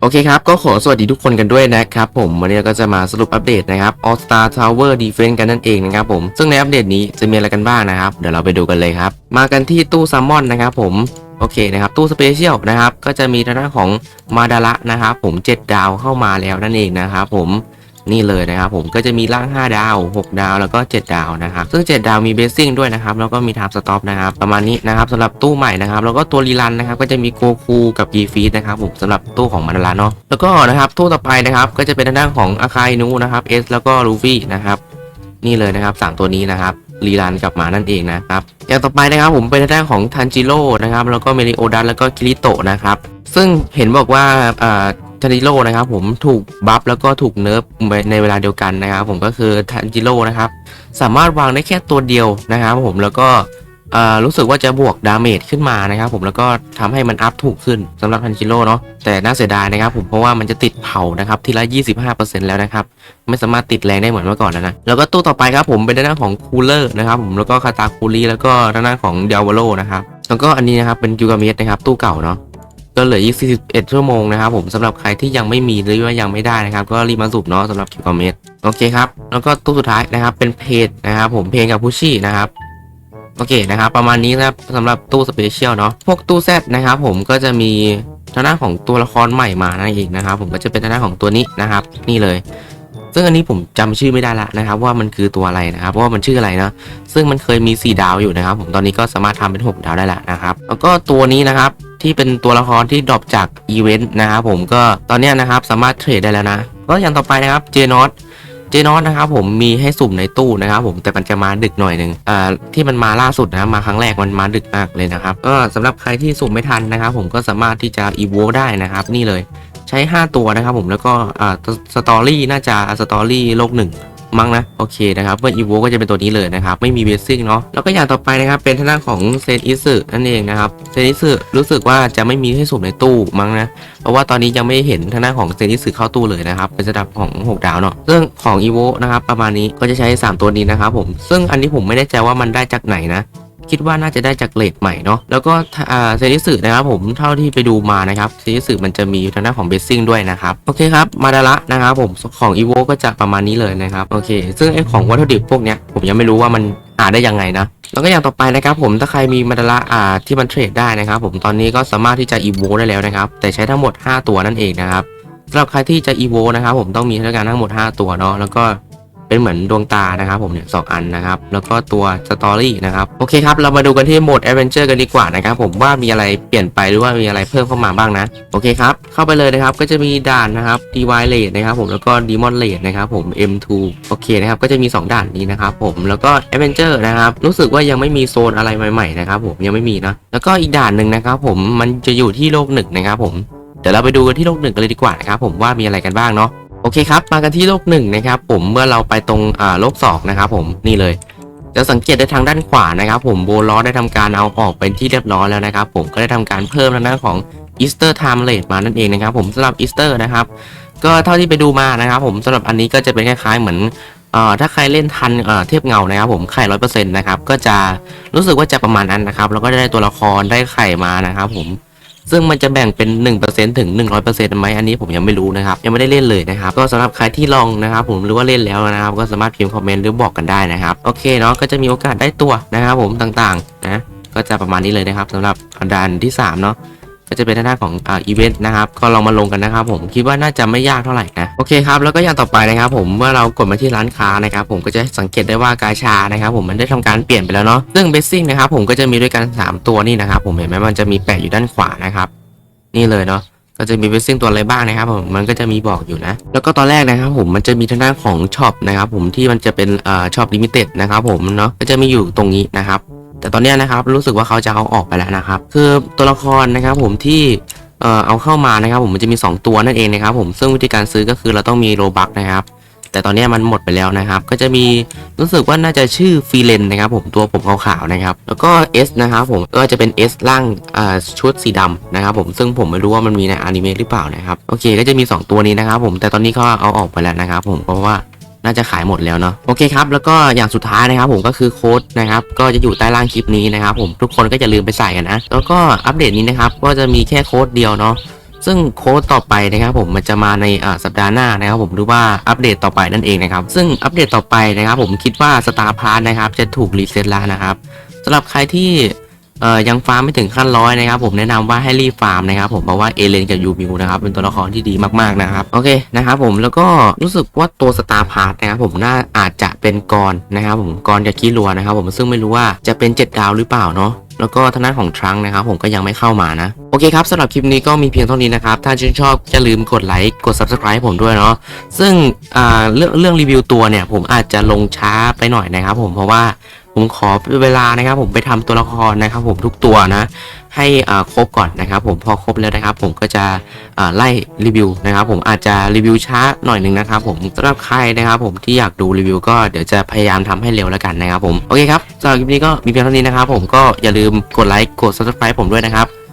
โอเคครับ ก็ขอสวัสดีทุกคนกันด้วยนะครับผม วันนี้เราก็จะมาสรุปอัปเดตนะครับ All Star Tower Defense กันนั่นเองนะครับผม ซึ่งในอัปเดตนี้จะมีอะไรกันบ้างนะครับ เดี๋ยวเราไปดูกันเลยครับ มากันที่ตู้ซัมมอนนะครับผมโอเคนะครับ ตู้สเปเชียลนะครับ ก็จะมีทางด้านของมาดาระนะครับผม 7 ดาวเข้ามาแล้วนั่นเองนะครับผม นี่เลยนะครับผมก็จะมีร่าง 5 ดาว 6 ดาวแล้วก็ 7 ดาวนะครับซึ่ง 7 ดาวมีเบสซิ่งด้วยนะครับแล้วก็มีทามสต็อปนะครับประมาณนี้นะครับสำหรับตู้ใหม่นะครับแล้วก็ตัวรีรันนะครับก็จะมีโกคูกับกีฟีดนะครับผมสำหรับตู้ของมันดาราเนาะแล้วก็นะครับตู้ต่อไปนะครับก็จะเป็นทางด้านของอาคายนูนะครับเอสแล้วก็ลูฟี่นะครับนี่เลยนะครับสามตัวนี้นะครับรีรันกลับมานั่นเองนะครับ อย่างต่อไปนะครับผมเป็นทางด้านของทันจิโร่นะครับแล้วก็เมริโอดันแล้วก็คิริโตะนะครับซึ่งเห็นบอกว่าอ่า ทันจิโร่นะครับผมถูกบัฟแล้วก็ถูกเนิร์ฟในเวลาเดียวกันนะครับผมก็คือทันจิโร่นะครับสามารถวางได้แค่ตัวเดียวนะครับผมแล้วก็รู้สึกว่าจะบวกดาเมจขึ้นมานะครับผมแล้วก็ทำให้มันอัพถูกขึ้นสำหรับทันจิโร่เนาะแต่น่าเสียดายนะครับผมเพราะว่ามันจะติดเผานะครับทีละ 25%แล้วนะครับไม่สามารถติดแรงได้เหมือนเมื่อก่อนแล้วนะแล้วก็ตู้ต่อไปครับผมเป็นด้านของคูลเลอร์นะครับผมแล้วก็คาตาคูรีแล้วก็ด้านของเดวโลนะครับแล้วก็อันนี้นะครับเป็นกิวกาเมสนะครับตู้เก่าเนาะ ก็เหลืออีก 41 ชั่วโมงนะครับผมสำหรับใครที่ยังไม่มีหรือว่ายังไม่ได้นะครับ ก็รีบมาสูบเนาะสำหรับคิวคอมเมตโอเคครับแล้วก็ตู้สุดท้ายนะครับเป็นเพจนะครับผมเพลงกับพุชชี่นะครับโอเคนะครับประมาณนี้นะครับสำหรับตู้สเปเชียลเนาะพวกตู้แซดนะครับผมก็จะมีทางด้านของตัวละครใหม่มานั่นเองนะครับ ผมก็จะเป็นทางด้านของตัวนี้นะครับ นี่เลย ซึ่งอันนี้ผมจำชื่อไม่ได้ละนะครับ ว่ามันคือตัวอะไรนะครับเพราะว่ามันชื่ออะไรนะซึ่งมันเคยมี 4 ดาวอยู่นะครับ ผมตอนนี้ก็สามารถทำเป็น 6 ดาวได้ล้วนะครับ แล้วก็ตัวนี้นะครับ ที่เป็นตัวละครที่ดรอปจากอีเวนต์นะครับผมก็ตอนนี้นะครับสามารถเทรดได้แล้วนะก็อย่างต่อไปนะครับเจนอตเจนอตนะครับผมมีให้สุ่มในตู้นะครับผมแต่มันจะมาดึกหน่อยหนึ่งอ่าที่มันมาล่าสุดนะมาครั้งแรกมันมาดึกมากเลยนะครับก็สำหรับใครที่สุ่มไม่ทันนะครับผมก็สามารถที่จะอีโวได้นะครับนี่เลยใช้ 5 ตัวนะครับผมแล้วก็อ่าสตอรี่น่าจะสตอรี่โลกหนึ่ง มั้งนะโอเคนะครับเมื่ออีโวก็จะเป็นตัวนี้เลยนะครับไม่มีเบสซิ่งเนาะแล้วก็อย่างต่อไปนะครับเป็นทางด้านของเซนอิสึนั่นเองนะครับเซนอิสึรู้สึกว่าจะไม่มีให้สุ่มในตู้มั้งนะเพราะว่าตอนนี้ยังไม่เห็นทางด้านของเซนอิสึเข้าตู้เลยนะครับเป็นระดับของ 6 ดาวเนาะเรื่องของอีโวนะครับประมาณนี้ก็จะใช้ 3 ตัวนี้นะครับผมซึ่งอันนี้ผมไม่แน่ใจว่ามันได้จากไหนนะ คิดว่าน่าจะได้จากเลทใหม่เนาะแล้วก็เซนิสึนะครับผมเท่าที่ไปดูมานะครับเซนิสึมันจะมีทางด้านของเบสซิ่งด้วยนะครับโอเคครับมาดาระนะครับผมของอีโวก็จะประมาณนี้เลยนะครับโอเค ซึ่งไอของวัตถุดิบพวกเนี้ยผมยังไม่รู้ว่ามันหาได้ยังไงนะแล้วก็อย่างต่อไปนะครับผมถ้าใครมีมาดาระอ่าที่มันเทรดได้นะครับผมตอนนี้ก็สามารถที่จะอีโวได้แล้วนะครับแต่ใช้ทั้งหมด 5 ตัวนั่นเองนะครับสำหรับใครที่จะอีโวนะครับผมต้องมีเท่ากันทั้งหมด 5 ตัวเนาะแล้วก็ เป็นเหมือนดวงตานะครับผมเนี่ยสองอันนะครับ แล้วก็ตัวสตอรี่นะครับโอเคครับเรามาดูกันที่โหมดแอดเวนเจอร์กันดีกว่านะครับผมว่ามีอะไรเปลี่ยนไปหรือว่ามีอะไรเพิ่มเข้ามาบ้างนะโอเคครับเข้าไปเลยนะครับก็จะมีด่านนะครับ DY Rate นะครับผมแล้วก็ Demon Rate นะครับผม M2 โอเคนะครับก็จะมี 2 ด่านนี้นะครับผมแล้วก็แอดเวนเจอร์นะครับรู้สึกว่ายังไม่มีโซนอะไรใหม่ๆนะครับผมยังไม่มีนะแล้วก็อีกด่านหนึ่งนะครับผมมันจะอยู่ที่โลกหนึ่งนะครับผมเดี๋ยวเราไปดูกันที่โลกหนึ่งกันเลยดีกว่านะครับผมว่ามีอะไรกันบ้างเนาะ อเคครับ มากันที่โลกหนึ่งนะครับผมเมื่อเราไปตรงอ่าโลกสองนะครับผมนี่เลย จะสังเกตได้ทางด้านขวานะครับผมโบลอได้ทำการเอาออกเป็นที่เรียบร้อยแล้วนะครับผมก็ได้ทำการเพิ่มทางด้านของ Easter Time Rate มานั่นเองนะครับผมสำหรับ Easter นะครับก็เท่าที่ไปดูมานะครับผมสำหรับอันนี้ก็จะเป็นคล้ายๆเหมือนอถ้าใครเล่นทันเทียบเงานะครับผมไข่ร้อยเปอร์เซ็นต์นะครับก็จะรู้สึกว่าจะประมาณนั้นนะครับแล้วก็ได้ตัวละครได้ไข่มานะครับผม ซึ่งมันจะแบ่งเป็น 1%ถึง 100%ไหมอันนี้ผมยังไม่รู้นะครับ ยังไม่ได้เล่นเลยนะครับ ก็สำหรับใครที่ลองนะครับ ผมหรือว่าเล่นแล้วนะครับ ก็สามารถพิมพ์คอมเมนต์หรือบอกกันได้นะครับ โอเคเนาะก็จะมีโอกาสได้ตัวนะครับผมต่างๆนะก็จะประมาณนี้เลยนะครับสำหรับด่านที่3เนาะ ก็จะเป็นทางด้าของอ่าอีเวนต์นะครับก็ลองมาลงกันนะครับผมคิดว่าน่าจะไม่ยากเท่าไหร่นะโอเคครับแล้วก็อย่างต่อไปนะครับผมเมื่อเรากดมาที่ร้านค้านะครับผมก็จะสังเกตได้ว่ากาชานะครับผมมันได้ทำการเปลี่ยนไปแล้วเนาะซึ่งเบสซิ่งนะครับผมก็จะมีด้วยกันสามตัวนี่นะครับผมเห็นไหมมันจะมีแปะอยู่ด้านขวานะครับนี่เลยเนาะก็จะมีเวสซิ่งตัวอะไรบ้างนะครับผมมันก็จะมีบอกอยู่นะ แล้วก็ตอนแรกนะครับผมมันจะมีทางด้านของช็อปนะครับผมที่มันจะเป็นอ่อช็อปลิมิเต็ดนะครับผมเนาะก็จะมีอยู่ตรงนี้นะครับ แต่ตอนนี้นะครับรู้สึกว่าเขาจะเอาออกไปแล้วนะครับ คือตัวละครนะครับผมที่เอ่อเอาเข้ามานะครับ ผมมันจะมี 2 ตัวนั่นเองนะครับ ผมซึ่งวิธีการซื้อก็คือเราต้องมีโลบักนะครับ แต่ตอนนี้มันหมดไปแล้วนะครับ ก็จะมีรู้สึกว่าน่าจะชื่อฟีเลนนะครับผมตัวผมขาวๆนะครับ แล้วก็ S นะครับผมก็จะเป็น S ล่างอ่าชุดสีดำนะครับ ผมซึ่งผมไม่รู้ว่ามันมีในอนิเมะหรือเปล่านะครับโอเค ก็จะมี 2 ตัวนี้นะครับ ผมแต่ตอนนี้เขาเอาออกไปแล้วนะครับ ผมเพราะว่า น่าจะขายหมดแล้วเนาะโอเคครับแล้วก็อย่างสุดท้ายนะครับ ผมก็คือโค้ดนะครับก็จะอยู่ใต้ล่างคลิปนี้นะครับ ผมทุกคนก็จะลืมไปใส่กันนะแล้วก็อัปเดตนี้นะครับก็จะมีแค่โค้ดเดียวเนาะซึ่งโค้ดต่อไปนะครับผมมันจะมาในอ่าสัปดาห์หน้านะครับผมหรือว่าอัปเดตต่อไปนั่นเองนะครับ ซึ่งอัปเดตต่อไปนะครับ ผมคิดว่าสตาร์พาร์นะครับจะถูกรีเซ็ตแล้วนะครับสำหรับใครที่ เอ่อยังฟาร์มไม่ถึงขั้นร้อยนะครับผมแนะนำว่าให้รีฟาร์มนะครับผมเพราะว่าเอเลนกับยูมิวนะครับเป็นตัวละครที่ดีมากๆนะครับโอเคนะครับผมแล้วก็รู้สึกว่าตัวสตาร์พาร์นะครับผมน่าอาจจะเป็นกรนะครับผมกรกับคีรัวนะครับผมซึ่งไม่รู้ว่าจะเป็น 7 ดาวหรือเปล่าเนาะแล้วก็ทางด้านของทรังนะครับผมก็ยังไม่เข้ามานะ โอเคครับสำหรับคลิปนี้ก็มีเพียงเท่านี้นะครับ ถ้าชื่นชอบอย่าลืมกดไลค์กด subscribe ให้ผมด้วยเนาะซึ่งเรื่องเรื่องรีวิวตัวเนี่ยผมอาจจะลงช้าไปหน่อยนะครับผมเพราะว่า ผมขอเวลานะครับ ผมไปทำตัวละครนะครับ ผมทุกตัวนะ ให้ครบก่อนนะครับ ผมพอครบแล้วนะครับ ผมก็จะไล่รีวิวนะครับ ผมอาจจะรีวิวช้าหน่อยหนึ่งนะครับ ผมสำหรับใครนะครับ ผมที่อยากดูรีวิวก็เดี๋ยวจะพยายามทำให้เร็วแล้วกันนะครับ ผมโอเคครับสำหรับคลิปนี้ก็มีเพียงเท่านี้นะครับ ผมก็อย่าลืมกดไลค์กด subscribe ผมด้วยนะครับ